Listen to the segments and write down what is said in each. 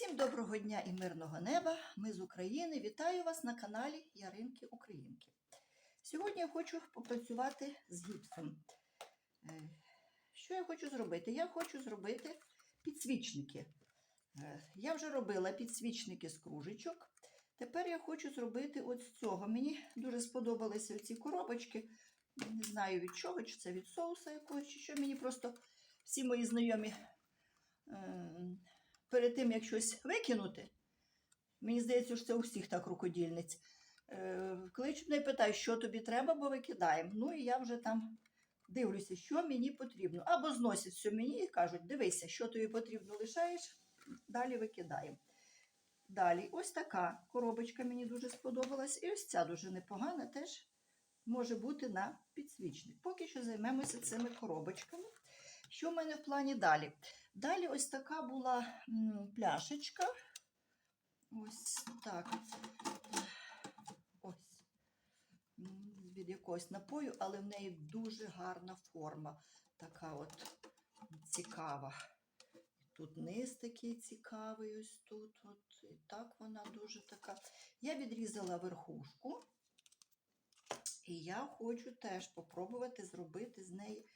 Всім доброго дня і мирного неба! Ми з України. Вітаю вас на каналі Яринки Українки. Сьогодні я хочу попрацювати з гіпсом. Е, Що я хочу зробити? Я хочу зробити підсвічники. Е, Я вже робила підсвічники з кружечок. Тепер я хочу зробити от з цього. Мені дуже сподобалися ці коробочки. Не знаю від чого, чи це від соуса якогось, чи що. Мені просто всі мої знайомі. Перед тим, як щось викинути, мені здається, що це у всіх так рукодільниць. Е, кличуть мене і питають, що тобі треба, бо викидаємо. Ну і я вже там дивлюся, що мені потрібно. Або зносять все мені і кажуть, дивися, що тобі потрібно, лишаєш, далі викидаємо. Далі, ось така коробочка мені дуже сподобалась. І ось ця дуже непогана теж може бути на підсвічник. Поки що займемося цими коробочками. Що в мене в плані далі? Далі ось така була пляшечка. Ось так. Ось. Від якогось напою, але в неї дуже гарна форма. Така от цікава. Тут низ такий цікавий, ось тут. От, і так вона дуже така. Я відрізала верхушку. І я хочу теж попробувати зробити з неї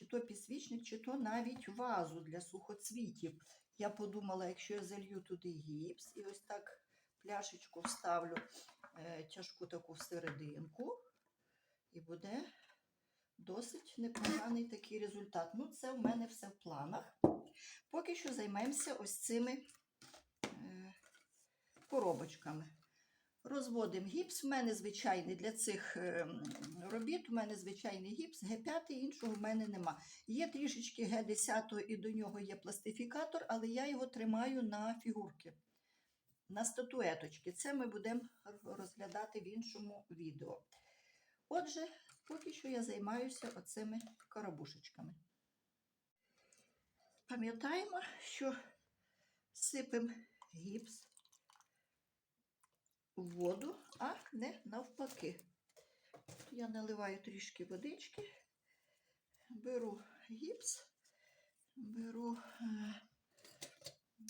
чи то підсвічник, чи то навіть вазу для сухоцвітів. Я подумала, якщо я залью туди гіпс і ось так пляшечку вставлю е, тяжку таку всерединку, і буде досить непоганий такий результат. Ну, це в мене все в планах. Поки що займемося ось цими е, коробочками. Розводимо гіпс. У мене звичайний для цих е, робіт. У мене звичайний гіпс, Г5, іншого в мене нема. Є трішечки Г10 і до нього є пластифікатор, але я його тримаю на фігурки, на статуеточки. Це ми будемо розглядати в іншому відео. Отже, поки що я займаюся оцими коробушечками. Пам'ятаємо, що сипемо гіпс воду, а не навпаки. Я наливаю трішки водички, беру гіпс, беру. е,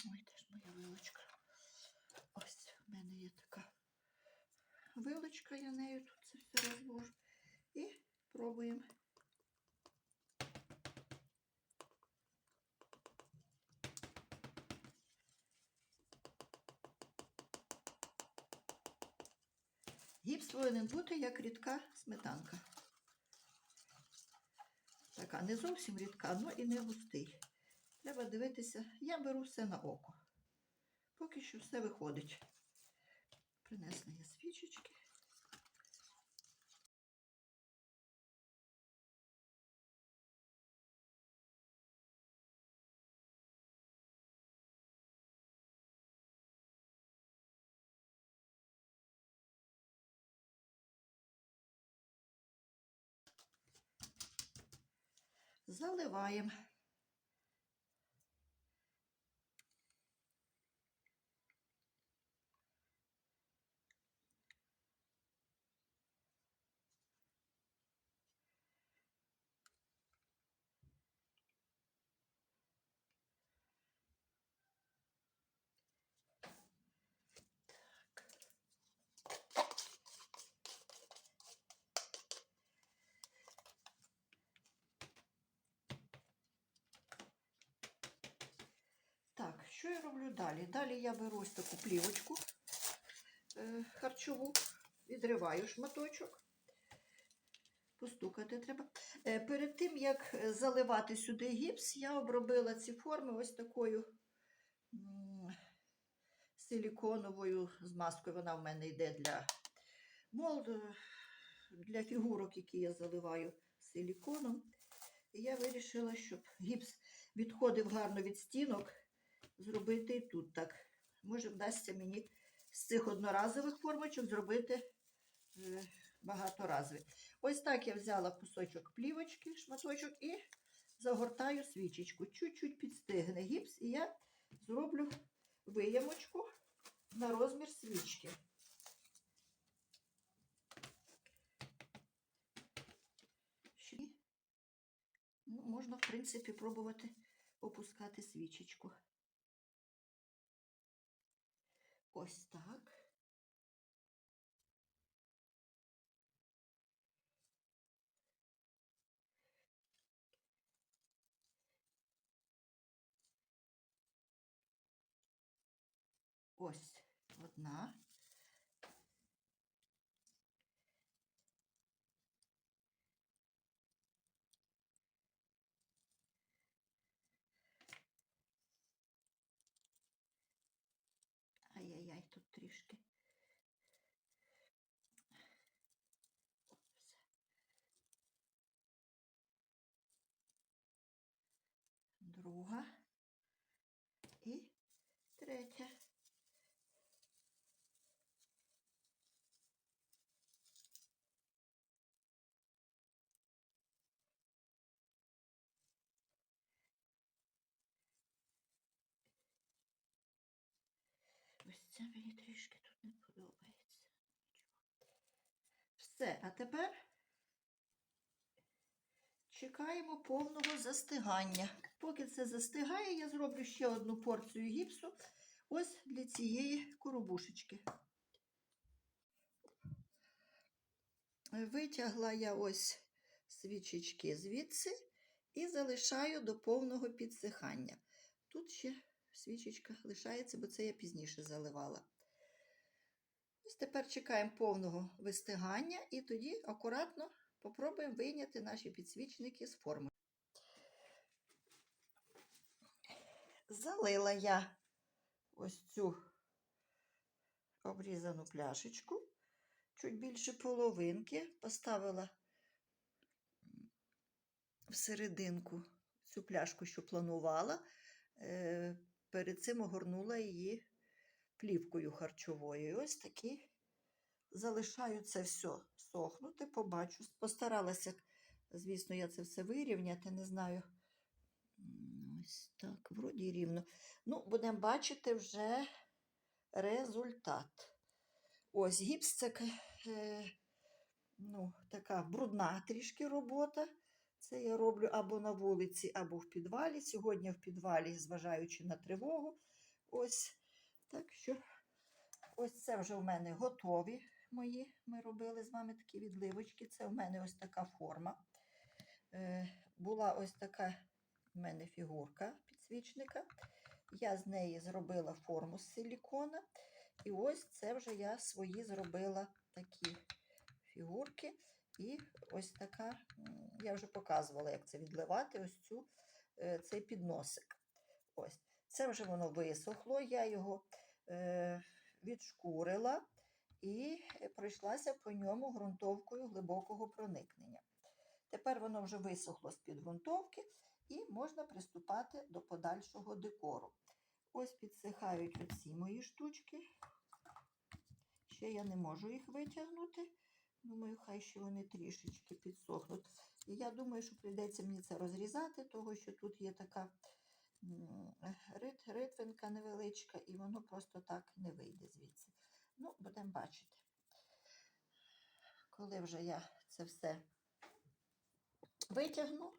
Ой, де ж моя вилочка? Ось в мене є така вилочка, я нею тут це все розвожу. І пробуємо. Гіпс повинен бути як рідка сметанка. Така, не зовсім рідка, але і не густий. Треба дивитися, я беру все на око. Поки що все виходить. Принесла я свічечки. Заливаємо. Так, що я роблю далі? Далі я беру ось таку плівочку е, харчову, відриваю шматочок. Постукати треба. Е, перед тим, як е, заливати сюди гіпс, я обробила ці форми ось такою силіконовою змазкою. Вона в мене йде для молд, для фігурок, які я заливаю силіконом. І я вирішила, щоб гіпс відходив гарно від стінок зробити і тут так. Може, вдасться мені з цих одноразових формочок зробити е, багаторазові. Ось так я взяла кусочок плівочки, шматочок і загортаю свічечку. Чуть-чуть підстигне гіпс, і я зроблю виямочку на розмір свічки. Ну, можна, в принципі, пробувати опускати свічечку. Ось так. Ось одна. Тут трішки. Все. Друга і третя. Ось це мені трішки тут не подобається. Все, а тепер чекаємо повного застигання. Поки це застигає, я зроблю ще одну порцію гіпсу ось для цієї коробушечки. Витягла я ось свічечки звідси і залишаю до повного підсихання. Тут ще свічечка лишається, бо це я пізніше заливала. Ось тепер чекаємо повного вистигання і тоді акуратно попробуємо вийняти наші підсвічники з форми. Залила я ось цю обрізану пляшечку, чуть більше половинки, поставила в серединку цю пляшку, що планувала. Перед цим огорнула її плівкою харчовою. І ось такі залишаю це все сохнути, побачу. Постаралася, звісно, я це все вирівняти, не знаю. Ось так, вроді рівно. Ну, будемо бачити вже результат. Ось гіпс це е, ну, така брудна трішки робота. Це я роблю або на вулиці, або в підвалі. Сьогодні в підвалі, зважаючи на тривогу. Ось так що ось це вже в мене готові мої. Ми робили з вами такі відливочки. Це в мене ось така форма. Е, Була ось така в мене фігурка підсвічника. Я з неї зробила форму з силікона. І ось це вже я свої зробила такі фігурки. І ось така, я вже показувала, як це відливати, ось цю, е, цей підносик. Ось. Це вже воно висохло, я його е, відшкурила і пройшлася по ньому ґрунтовкою глибокого проникнення. Тепер воно вже висохло з-під ґрунтовки і можна приступати до подальшого декору. Ось підсихають оці мої штучки. Ще я не можу їх витягнути. Думаю, хай ще вони трішечки підсохнуть. І я думаю, що прийдеться мені це розрізати, тому що тут є така рит, ритвинка невеличка, і воно просто так не вийде звідси. Ну, будемо бачити. Коли вже я це все витягну,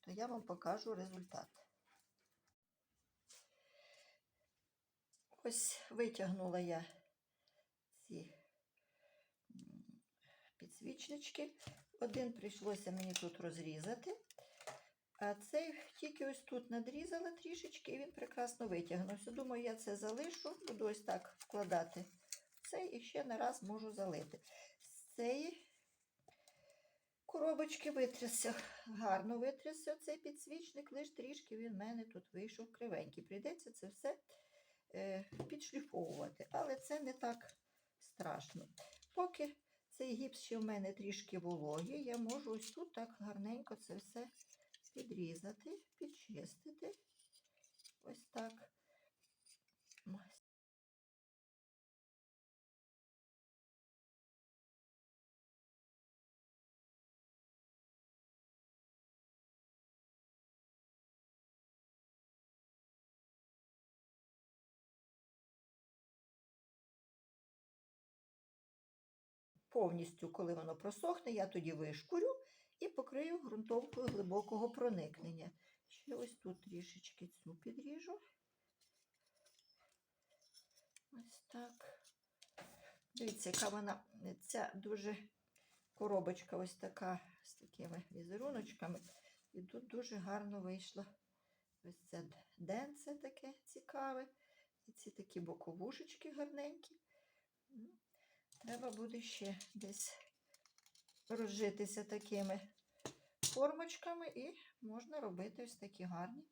то я вам покажу результат. Ось витягнула я ці підсвічнички. Один прийшлося мені тут розрізати, а цей тільки ось тут надрізала трішечки, і він прекрасно витягнувся. Думаю, я це залишу, буду ось так вкладати цей і ще не раз можу залити. З цієї коробочки витрясся, гарно витрясся цей підсвічник, лише трішки він в мене тут вийшов кривенький. Прийдеться це все е, підшліфовувати, але це не так страшно. Поки цей гіпс ще в мене трішки вологий, я можу ось тут так гарненько це все підрізати, підчистити. Ось так. Повністю, коли воно просохне, я тоді вишкурю і покрию ґрунтовкою глибокого проникнення. Ще ось тут трішечки цю підріжу. Ось так. Дивіться, яка вона ця дуже коробочка ось така з такими візеруночками. І тут дуже гарно вийшло. Ось це денце таке цікаве. І ці такі боковушечки гарненькі. Треба буде ще десь розжитися такими формочками, і можна робити ось такі гарні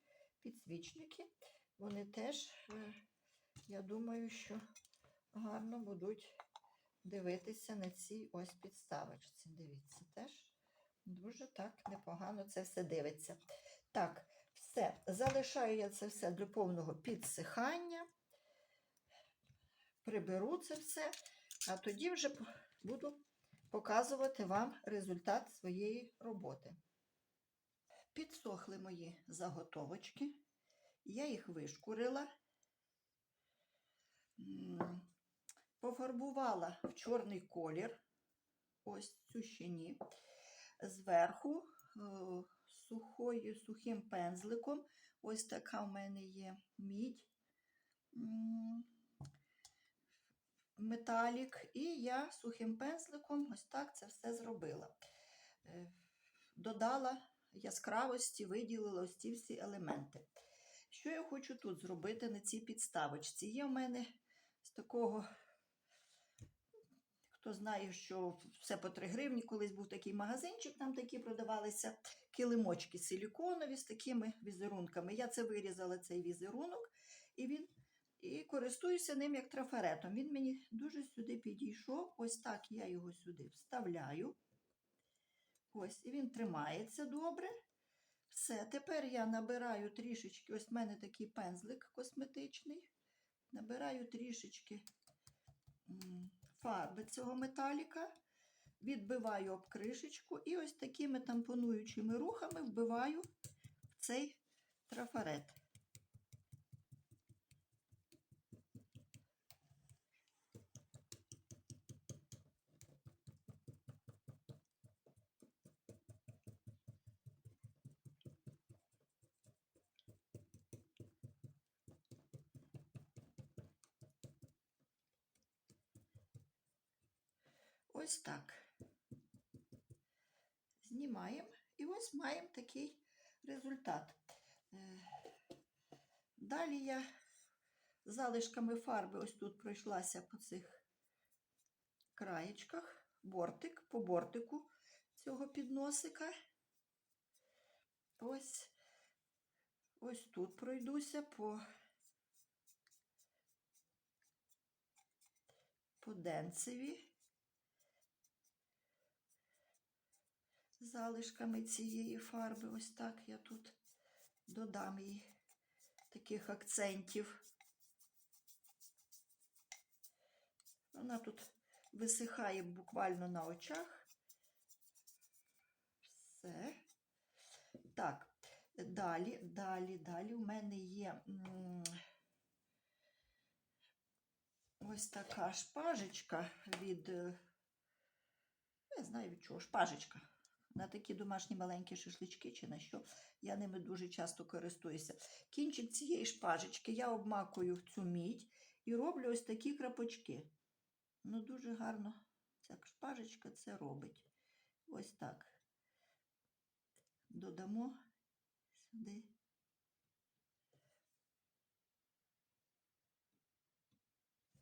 підсвічники. Вони теж, е, я думаю, що гарно будуть дивитися на цій ось підставочці. Дивіться, теж дуже так непогано це все дивиться. Так, все, залишаю я це все для повного підсихання. Приберу це все, а тоді вже буду показувати вам результат своєї роботи. Підсохли мої заготовочки. Я їх вишкурила, пофарбувала в чорний колір, ось цю ще ні. Зверху е, сухою, сухим пензликом, ось така в мене є мідь, металік, і я сухим пензликом ось так це все зробила. Е, Додала яскравості, виділила ось ці всі елементи. Що я хочу тут зробити на цій підставочці? Є в мене з такого, хто знає, що все по 3 гривні, колись був такий магазинчик, там такі продавалися килимочки силіконові з такими візерунками. Я це вирізала, цей візерунок, і він і користуюся ним як трафаретом. Він мені дуже сюди підійшов. Ось так я його сюди вставляю. Ось, і він тримається добре. Все, тепер я набираю трішечки, ось в мене такий пензлик косметичний. Набираю трішечки фарби цього металіка, відбиваю об кришечку і ось такими тампонуючими рухами вбиваю в цей трафарет. Ось так. Знімаємо і ось маємо такий результат. Е, Далі я залишками фарби ось тут пройшлася по цих краєчках, бортик, по бортику цього підносика. Ось, ось тут пройдуся по, по денцеві. Залишками цієї фарби. Ось так я тут додам їй таких акцентів. Вона тут висихає буквально на очах. Все. Так, далі, далі, далі у мене є ось така шпажечка від, е, не знаю від чого, шпажечка на такі домашні маленькі шашлички чи на що. Я ними дуже часто користуюся. Кінчик цієї шпажечки я обмакую в цю мідь і роблю ось такі крапочки. Ну, дуже гарно ця шпажечка це робить. Ось так. Додамо сюди.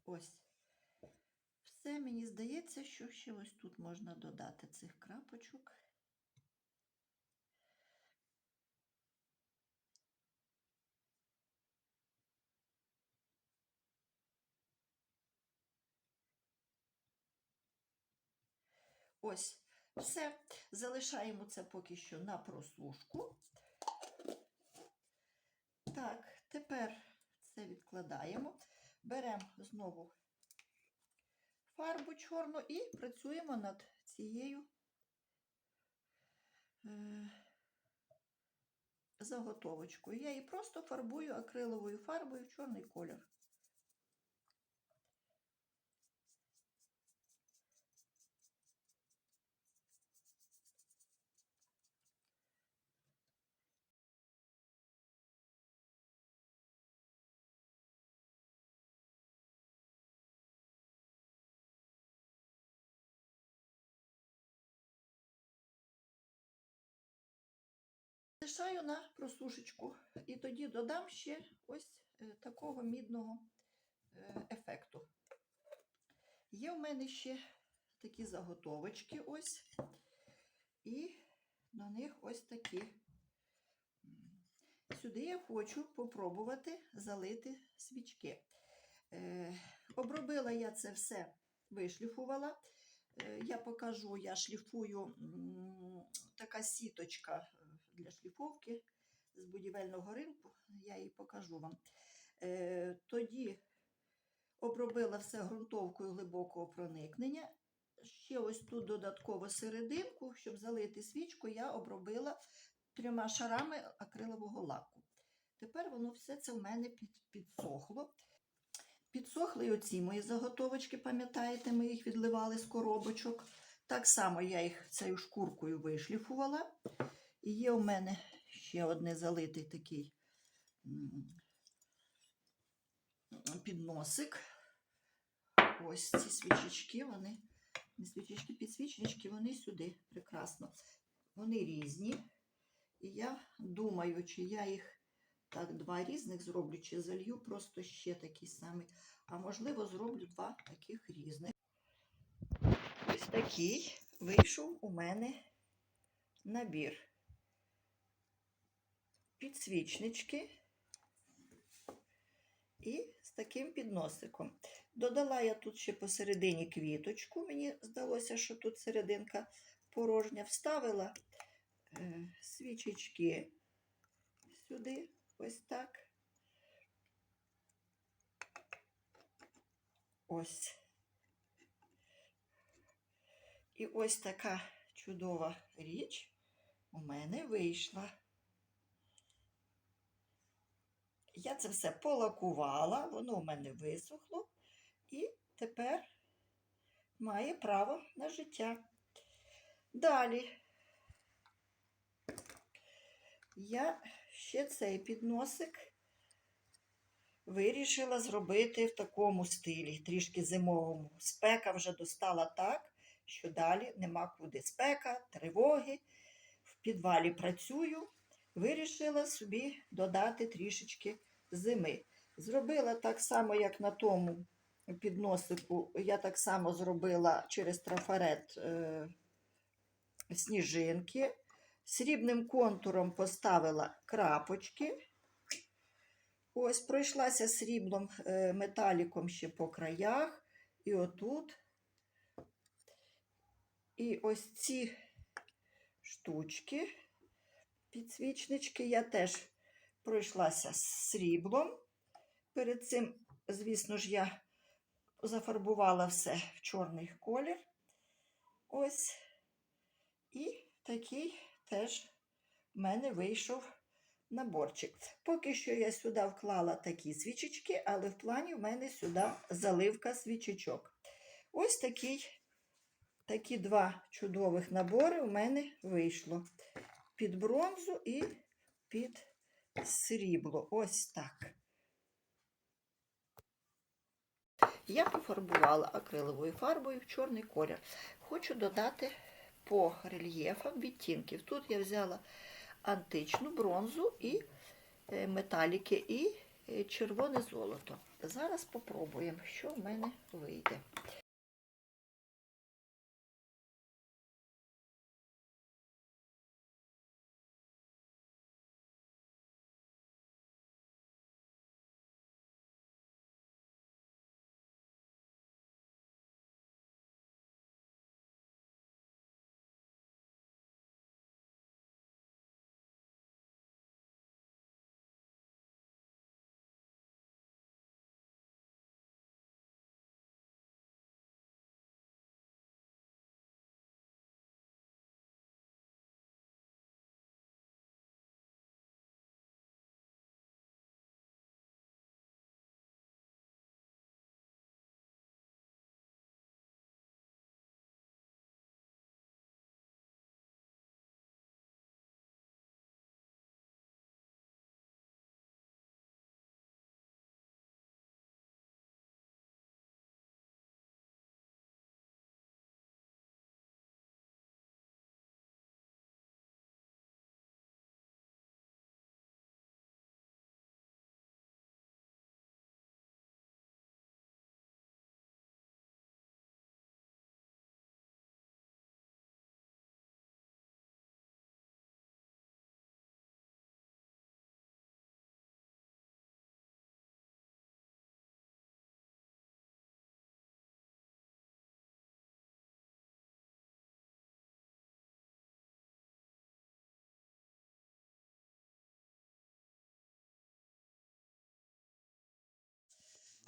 Ось. Все, мені здається, що ще ось тут можна додати цих крапочок. Ось, все. Залишаємо це поки що на просушку. Так, тепер це відкладаємо. Беремо знову фарбу чорну і працюємо над цією е, заготовочкою. Я її просто фарбую акриловою фарбою в чорний колір. Залишаю на просушечку. І тоді додам ще ось е, такого мідного е, ефекту. Є в мене ще такі заготовочки ось. І на них ось такі. Сюди я хочу попробувати залити свічки. Е, обробила я це все, вишліфувала. Е, я покажу, я шліфую м, така сіточка для шліфовки з будівельного ринку. Я її покажу вам. Е, тоді обробила все ґрунтовкою глибокого проникнення. Ще ось тут додатково серединку, щоб залити свічку, я обробила трьома шарами акрилового лаку. Тепер воно все це в мене під, підсохло. Підсохли й оці мої заготовочки, пам'ятаєте, ми їх відливали з коробочок. Так само я їх цією шкуркою вишліфувала. І є у мене ще одне залитий такий підносик. Ось ці свічечки, вони, не свічечки, підсвічнички, вони сюди прекрасно. Вони різні. І я думаю, чи я їх так, два різних зроблю, чи залью просто ще такий самий. А можливо, зроблю два таких різних. Ось такий вийшов у мене набір. Підсвічнички і з таким підносиком. Додала я тут ще посередині квіточку. Мені здалося, що тут серединка порожня. Вставила е, свічечки сюди, ось так. Ось. І ось така чудова річ у мене вийшла. Я це все полакувала, воно у мене висохло, і тепер має право на життя. Далі я ще цей підносик вирішила зробити в такому стилі, трішки зимовому. Спека вже достала так, що далі нема куди. Спека, тривоги. В підвалі працюю. Вирішила собі додати трішечки зими. Зробила так само, як на тому підносику. Я так само зробила через трафарет е, сніжинки. Срібним контуром поставила крапочки. Ось пройшлася срібним е, металіком ще по краях. І отут. І ось ці штучки, підсвічнички, я теж пройшлася сріблом. Перед цим, звісно ж, я зафарбувала все в чорний колір. Ось. І такий теж в мене вийшов наборчик. Поки що я сюди вклала такі свічечки, але в плані в мене сюди заливка свічечок. Ось такий, такі два чудових набори у мене вийшло. Під бронзу і під срібло. Ось так. Я пофарбувала акриловою фарбою в чорний колір. Хочу додати по рельєфам відтінків. Тут я взяла античну бронзу і е, металіки, і е, червоне золото. Зараз попробуємо, що в мене вийде.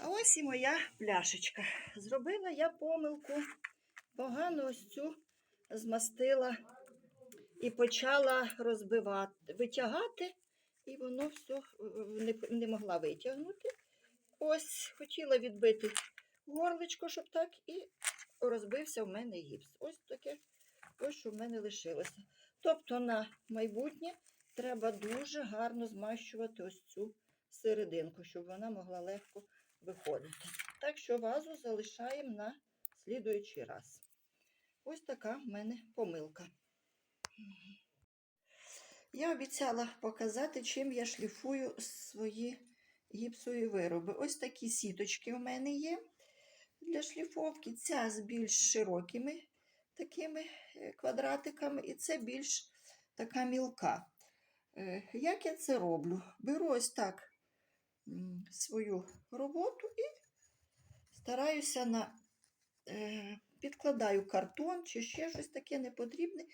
А ось і моя пляшечка. Зробила я помилку. Погано ось цю змастила і почала розбивати, витягати, і воно все не, не могла витягнути. Ось хотіла відбити горличко, щоб так, і розбився в мене гіпс. Ось таке, ось що в мене лишилося. Тобто на майбутнє треба дуже гарно змащувати ось цю серединку, щоб вона могла легко виходити. Так що вазу залишаємо на слідуючий раз. Ось така в мене помилка. Я обіцяла показати, чим я шліфую свої гіпсові вироби. Ось такі сіточки у мене є для шліфовки. Ця з більш широкими такими е, квадратиками, і це більш така мілка. Е, Як я це роблю? Беру ось так свою роботу і стараюся на е, підкладаю картон чи ще щось таке непотрібне.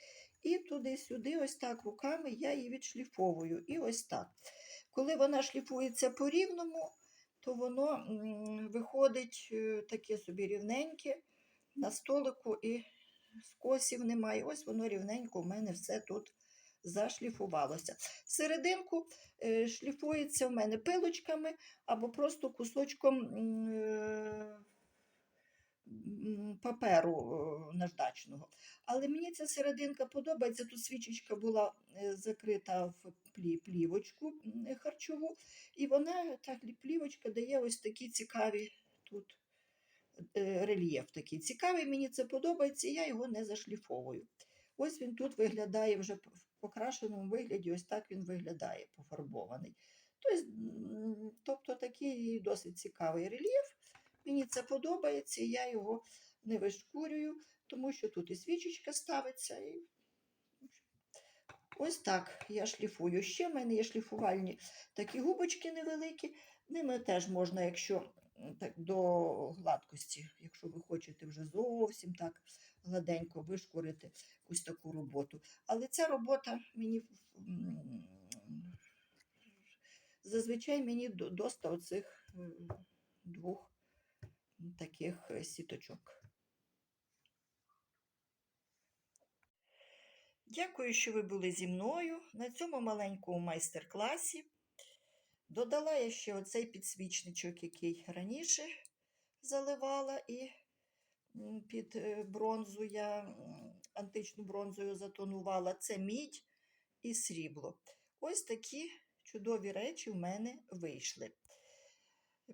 І туди-сюди, ось так руками я її відшліфовую. І ось так. Коли вона шліфується по рівному, то воно виходить е, таке собі рівненьке на столику і скосів немає. Ось воно рівненько в мене все тут зашліфувалося. Серединку е, шліфується в мене пилочками або просто кусочком е, паперу е, наждачного. Але мені ця серединка подобається. Тут свічечка була закрита в плівочку харчову, і вона так плівочка дає ось такі цікаві тут рельєф такий цікавий. Мені це подобається, і я його не зашліфовую. Ось він тут виглядає вже покрашеному вигляді, ось так він виглядає пофарбований. Тобто, такий досить цікавий рельєф. Мені це подобається, і я його не вишкурюю, тому що тут і свічечка ставиться. І... Ось так я шліфую. Ще в мене є шліфувальні такі губочки невеликі. Ними теж можна, якщо так, до гладкості, якщо ви хочете вже зовсім так гладенько вишкурити ось таку роботу. Але ця робота мені зазвичай мені доста оцих е, двох таких сіточок. Дякую, що ви були зі мною на цьому маленькому майстер-класі. Додала я ще оцей підсвічничок, який раніше заливала, і під е, бронзу я античну бронзою затонувала. Це мідь і срібло. Ось такі чудові речі в мене вийшли.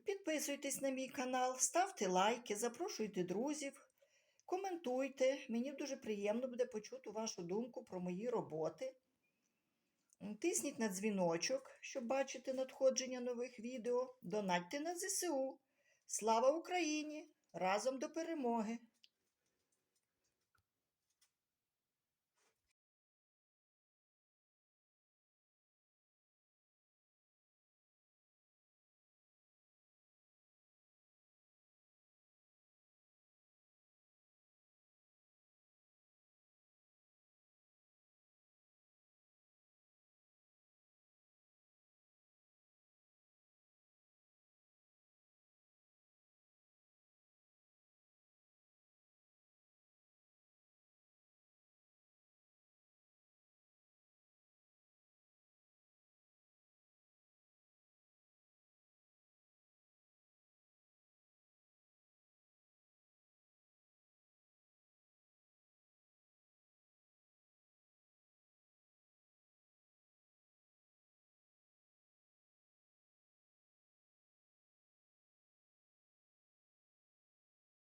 Підписуйтесь на мій канал, ставте лайки, запрошуйте друзів, коментуйте. Мені дуже приємно буде почути вашу думку про мої роботи. Тисніть на дзвіночок, щоб бачити надходження нових відео. Донатьте на ЗСУ. Слава Україні! Разом до перемоги!